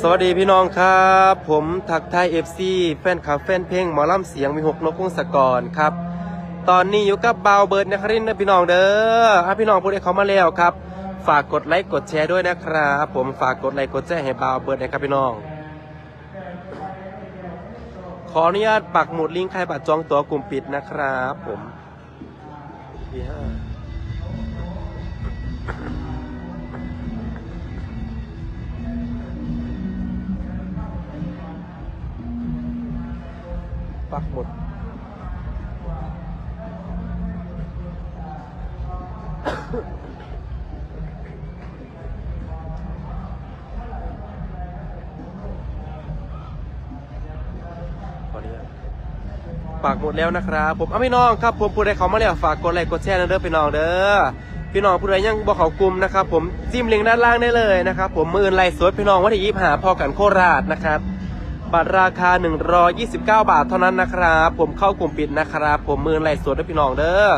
สวัสดีพี่น้องครับ ผมทักทายเอฟซีแฟนคลับแฟนเพลงหมอลำเสียงมีหกนกพงศกรครับ ตอนนี้อยู่กับเบาเบิร์ดนะครับนะพี่น้องเด้อถ้าพี่น้องพูดให้เขามาแล้วครับ ฝากกดไลค์กดแชร์ด้วยนะครับผมฝากกดไลค์กดแชร์ให้เบาเบิร์ดนะครับพี่น้อง ขออนุญาตปักหมุดลิงก์ใครบัตรจองตั๋วกลุ่มปิดนะครับผมที่ห้า ปักหมดขออนุญาตฝากหมดแล้วนะครับผมเอาพี่น้องครับผมผู้ใดเขามาแล้วฝากกดไลค์กดแชร์นะเด้อพี่น้องเด้อพี่น้องผู้ใดยังบอกเขากลุ่มนะครับ ผมจิ้มลิงก์ด้านล่างได้เลยนะครับ ผมมืออื่นไลฟ์สดพี่น้องวันที่ยี่หาพอกันโคราชนะครับ บัตรราคา 129 บาทเท่านั้นนะครับ ผมเข้ากลุ่มปิดนะครับ ผมมืออนไลฟ์สดนะพี่น้องเด้อ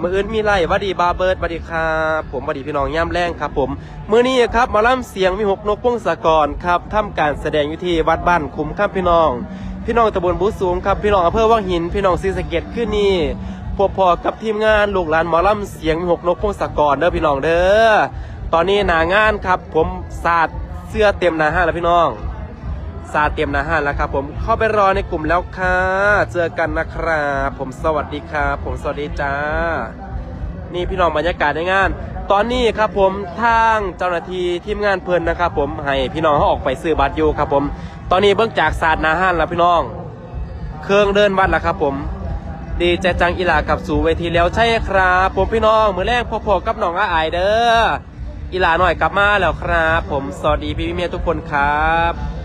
มืออื่นมีไล่วัดีบาเบิร์ดวัดีครับผมวัดีพี่น้องย่ำแรงครับ ผมมือนี้ครับมาล่ำเสียงมีหกนกพงศกรครับทำการแสดงอยู่ที่วัดบ้านคุ้มครับพี่น้อง พี่น้องตำบลบุสูงครับพี่น้องอำเภอวังหิน พี่น้องศรีสะเกดขึ้นนี่พบพอกับทีมงานลูกหลานหมอลำเสียงมีหกนกพงศกรเด้อพี่น้องเด้อตอนนี้หนางานครับ ผมสาดเสื้อเต็มหนาห้างแล้วพี่น้อง ซาเตรียมนะฮะแล้วครับผมเข้าไปรอในกลุ่มแล้วค่ะ เจอกันนะครับผมสวัสดีครับผมสวัสดีจ้า นี่พี่น้องบรรยากาศในงาน ตอนนี้ครับผมทางเจ้าหน้าที่ทีมงานเพลินนะครับ ผมให้พี่น้องเขาออกไปซื้อบัตรอยู่ครับผม ตอนนี้เบื้องจากศาสตร์นาห้านแล้วพี่น้อง เครื่องเดินวัดแล้วครับผม ดีใจจังอีหลากับสู่เวทีแล้วใช่ครับ ผมพี่น้องมือแรกพอๆกับน้องอาอายเด้ออีหลาหน่อยกลับมาแล้วครับ ผมสวัสดีพี่เมียทุกคนครับ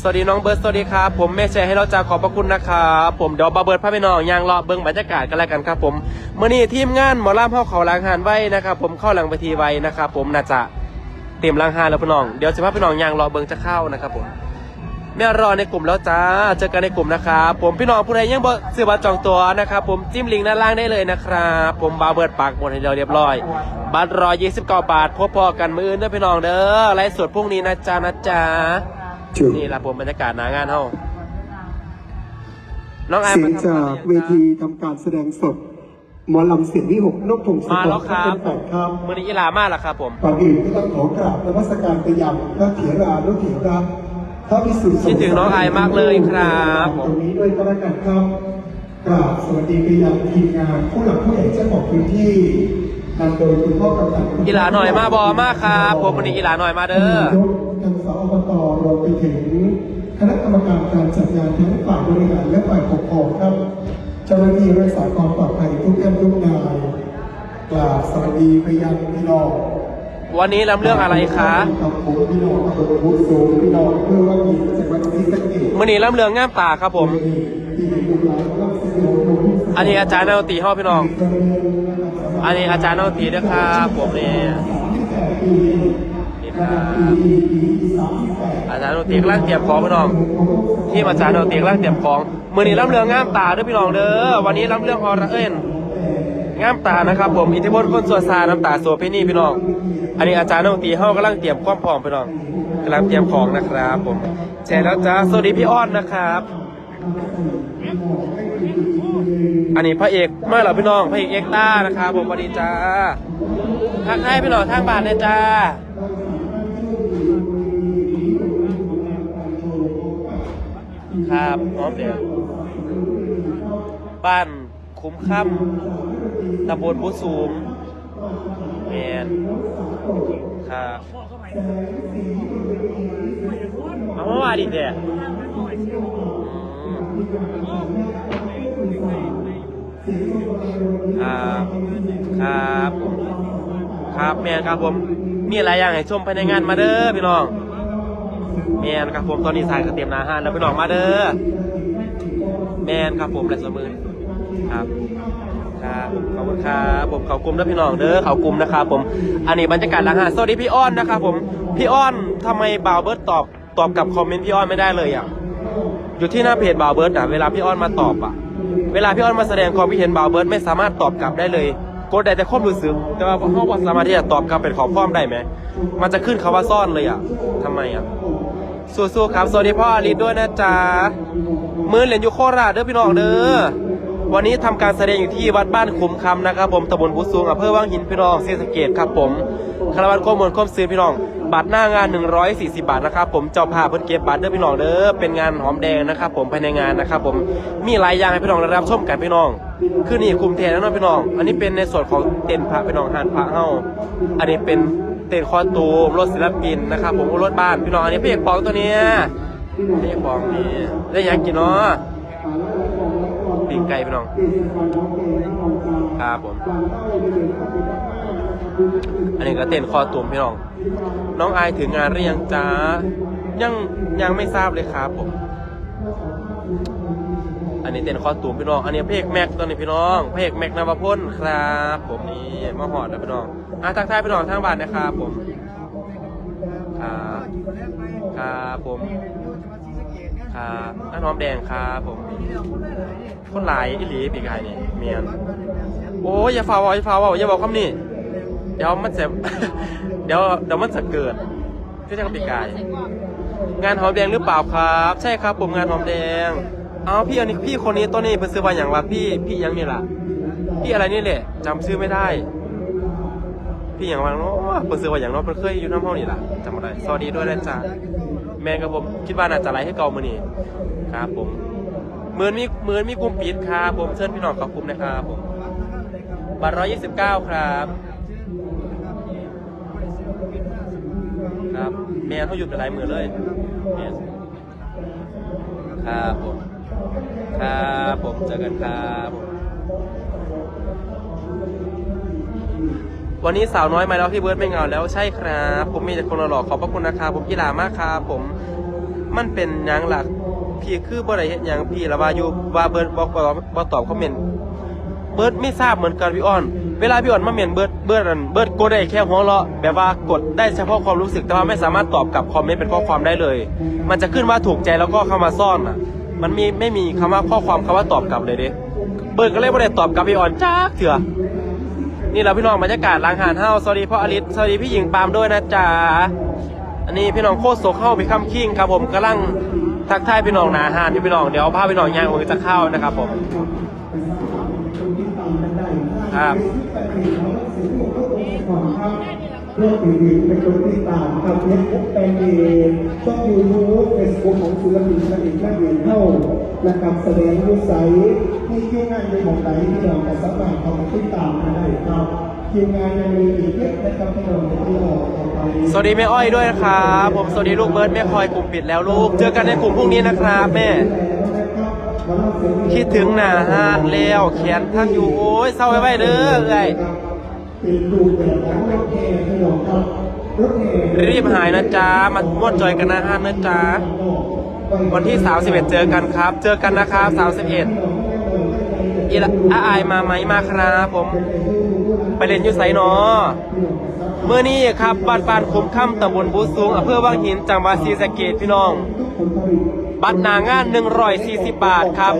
สวัสดีน้องเบิร์ดสวัสดีครับผมแม่แชร์ให้เราจาขอบพระคุณนะครับผมเดี๋ยวบาเบิร์ดพาไปน้องยางรอเบิ้งบรรยากาศกันแล้วกันครับผมเมื่อนี้ทีมงานหมอลำเข้าเขาลังหานไว้นะครับผมเข้าหลังไปทีไว้นะครับผมน่าจะเตรียมหลังหานแล้วพี่น้องเดี๋ยวจะพาพี่น้องยางรอเบิ้งจะเข้านะครับผมแม่รอในกลุ่มแล้วจ้าเจอกันในกลุ่มนะครับผมพี่น้องผู้ใดยังบ่ซื้อบัตรจองตัวนะครับผมจิ้มลิงก์ด้านล่างได้เลยนะครับผมบาเบิร์ดปากหมดให้เราเรียบร้อย บัตรรอ29บาทพบพอกันมืออื่นเด้อพี่น้องเด้อไลฟ์สดพรุ่งนี้นะจ๊ะนะจ๊ะนี่ละผมบรรยากาศหนางานเฮาน้องแอมเสียงมาทำจาอะไรกครับเวทีทำการแสดงสดหมอลำเสียงวิหกนกพงศกมารแล้วครับเป็นแปดครับมือนี้อีหลามากแล้วครับผมก่อนอื่นก็ต้องขอกราบนมัสการไปยังพระเถรานุเถระพระพิสุทธิ์สงฆ์คิดถึงน้องไอมากเลยครับผมตรงนี้ด้วยก็แล้วกันครับกราบสวัสดีไปยังทีมงานผู้หลักผู้ใหญ่เจ้าของพื้นที่นำโดยคุณพ่อกำนันอีหลาหน่อยมาบอมากครับผมมือนี้อีหลาหน่อยมาเด้อ รวมไปถึงคณะกรรมการการจัดงานทั้งฝ่ายบริหารและฝ่ายปกครองครับเจ้าหน้าที่รักษาความปลอดภัยทุกท่านทุกนายกราบสวัสดีไปยังพี่น้องวันนี้ลำเรื่องอะไรคะครับผมพี่น้องอำเภอพุทธสูงพี่น้องเพื่อว่ามีจังหวัดศรีสะเกษมือนี้ลำเรื่องง่ามตาครับผมที่มีบุญหลายรับเสียงของผู้อันนี้อาจารย์นวตีห้อพี่น้อง อันนี้อาจารย์นวตีนะครับผมนี่นี่ครับอาจารย์นวตีกำลังเตรียมของพี่น้อง ที่อาจารย์นวตีกำลังเตรียมของมือนี้ลำเรื่องง่ามตาด้อพี่น้องเด้อวันนี้ลำเรื่องฮอร์เอ็นงามตานะครับผมอิทธิพลคนสัวซาน้ำตาโซเพนี่พี่น้อง อันนี้อาจารย์น้องตีเฮากำลังเตรียมความพร้อมพี่น้องกำลังเตรียมของนะครับผมแชร์แล้วจ้าสวัสดีพี่อ้อนนะครับ อันนี้พระเอกมาเหรอพี่น้องพระเอกเอ็กต้านะครับผมสวัสดีจ้าทักทายพี่น้องทางบ้านนะจ้า ครับพร้อมเดี๋ยวบ้านคุ้มค่ำตำบลบุสูงแมนครับเอามาว่าดิเด้ครับครับ ครับแมนครับผมมีอะไรอย่างให้ชมภายในงานมาเด้อพี่น้อง แมนครับผมตอนนี้สายก็เตรียมนาหานแล้วพี่น้องมาเด้อแมนครับผมและสมือครับครับขอบคุณครับผมเขากลุ่มนะพี่น้องเด้อเขากลุ่มนะครับผมอันนี้บรรยากาศหลังหาดสวัสดีพี่อ้อนนะครับผมพี่อ้อนทำไมบ่าวเบิร์ตตอบตอบกับคอมเมนต์พี่อ้อนไม่ได้เลยอะอยู่ที่หน้าเพจบ่าวเบิร์ตอะเวลาพี่อ้อนมาตอบอะ เวลาพี่อ้อนมาแสดงความคิดเห็นบ่าวเบิร์ตไม่สามารถตอบกลับได้เลยกดได้แต่ความรู้สึกแต่ว่าเขาบ่สามารถที่จะตอบกลับเป็นขอความได้ไหมมันจะขึ้นคำว่าซ่อนเลยอะทำไมอะ สู้ๆครับ สวัสดีพ่ออาริสด้วยนะจ๊ะมือเหรียญอยู่โคราชเด้อพี่น้องเด้อวันนี้ทำการแสดงอยู่ที่วัดบ้านขุมคำนะครับ ผมตำบลบุสูงอำเภอวังหินพี่น้องศรีสเกดครับผมคารวันข้อมูลข้อมซื้อพี่น้องบัตรหน้างาน 140 บาทนะครับผมเจ้าภาพเพิ่นเก็บบัตรเด้อพี่น้องเด้อเป็นงานหอมแดงนะครับ ผมภายในงานนะครับ ผมมีหลายอย่างให้พี่น้องได้รับชมกันพี่น้องคือนี่คุมแทนแล้วเนาะพี่น้อง อันนี้เป็นในส่วนของเต็นท์พระพี่น้องหานพระเฮาอันนี้เป็น เต็นคอตูมรถศิลปินนะครับผมรถบ้านพี่น้องอันนี้พี่เอกปองตัวเนี้ยพี่เอกปองนี่ได้ยังกินเนาะปีกไก่พี่น้องครับผม อันนี้ก็เต้นคอตุ่มพี่น้อง น้องอายถึงงานหรือยังจ้ายังยังไม่ทราบเลยครับผม อันนี้เต้นคอตุ่มพี่น้อง อันนี้เพกแม็กตัวนี้พี่น้องเพกแม็กนวพลครับ ผมนี่มาหอดนะพี่น้องอะทักทายพี่น้องทางบ้านนะครับผม ครับครับผม ครับน้าน้อมแดงครับผม คนหลายอิหลีปีกายนี่เมียนโอ้ยอย่าฟ้าวอย่าฟ้าวอาอย่าบอกคำนี้เดี๋ยวมันจะเดี๋ยวเดี๋ยวมันจะเกิดที่ทางปีกาย งานหอมแดงหรือเปล่าครับ ใช่ครับผมงานหอมแดง เอาพี่อันนี้พี่คนนี้ตัวนี้เป็นซื้อมาอย่างว่าพี่พี่ยังนี่ล่ะ พี่อะไรนี่แหละจำชื่อไม่ได้ พี่อย่างว่าเนาะเป็นซื้อมาอย่างเนาะเป็นเคยอยู่น้ำห้องนี่ล่ะจำไม่ได้สวัสดีด้วยนะจ๊ะแมนกับผมคิดว่าน่าจะไลฟ์ให้เก่ามือนี่ครับ ผมเหมือนมีเหมือนมีกลุ่มปิดครับผมเชิญพี่น้องเข้ากลุ่มนะครับผมบัตรร้อยยี่สิบเก้าครับครับแมนเขาหยุดไปหลายมือเลยครับผม ครับผมเจอกันครับวันนี้สาวน้อยมาแล้วพี่เบิร์ดไม่เงาแล้วใช่ครับ ผมมีแต่คนหล่อขอบพระคุณนะครับผมกีฬามากครับผมมันเป็นยังหลักพี่คือบ่ได้เฮ็ดหยังพี่ละว่าอยู่ว่าเบิร์ดบอกบ่ตอบบ่ตอบคอมเมนต์เบิร์ดไม่ทราบเหมือนกันพี่อ้อน เวลาพี่อ้อนมาเมนเบิร์ดเบิร์ดอันเบิร์ดกดได้แค่หัวเราะแบบว่ากดได้เฉพาะความรู้สึกแต่ว่าไม่สามารถตอบกลับคอมเมนต์เป็นข้อความได้เลย มันจะขึ้นว่าถูกใจแล้วก็เข้ามาซ่อนอะ มันมีไม่มีคำว่าข้อความคำว่าตอบกลับเลยเด้เบิร์ดก็เลยไม่ได้ตอบกลับพี่อ้อนจ้าเถื่อนี่เราพี่น้องบรรยากาศล้างหานเฮาสวัสดีพ่ออลิศสวัสดีพี่หญิงปามด้วยนะจ๊ะอันนี้พี่น้องโคตรโซเข้าไปคำคิงครับผมกำลังทักทายพี่น้องหนาหานพี่น้องเดี๋ยวพาพี่น้องย่างผมจะเข้านะครับผมครับ เพื่อติดตามเป็นคนติดตามครับเฟซบุ๊กแฟนเพจช่องยูทูบเฟซบุ๊กของศิลปินศิลปินแม่เวียนเข้าและการแสดงรูปใสให้คิวงานในของไหนที่เราจะสามารถเข้ามาติดตามได้ครับคิวงานยังมีอีกเยอะนะครับที่เราจะที่เราต่อไปสวัสดีแม่อ้อยด้วยนะครับผมสวัสดีลูกเบิร์ดแม่คอยกลุ่มปิดแล้วลูก เจอกันในกลุ่มพรุ่งนี้นะครับแม่คิดถึงหน้าห้านแล้วแขนทักอยู่โอ้ยเศร้าไว้ไว้เด้อเอ้ย เป็นรูปแบบของรถแห่ที่เราครับรถแห่รีบหายนะจ๊ะมาม่วนจอยกันน้าห้านะจ๊ะวันที่ 31 เจอกันครับ เจอกันนะครับ31อีละอาอายมาไหมมาครับผม ไปเล่นยูไซนาะเมื่อนี้ครับบ้านปานคุ้มค่ำตำบลบูสูงอำเภอวังหินจังหวัดศรีสะเกษพี่น้อง บัตรหนางาน 140 บาทครับ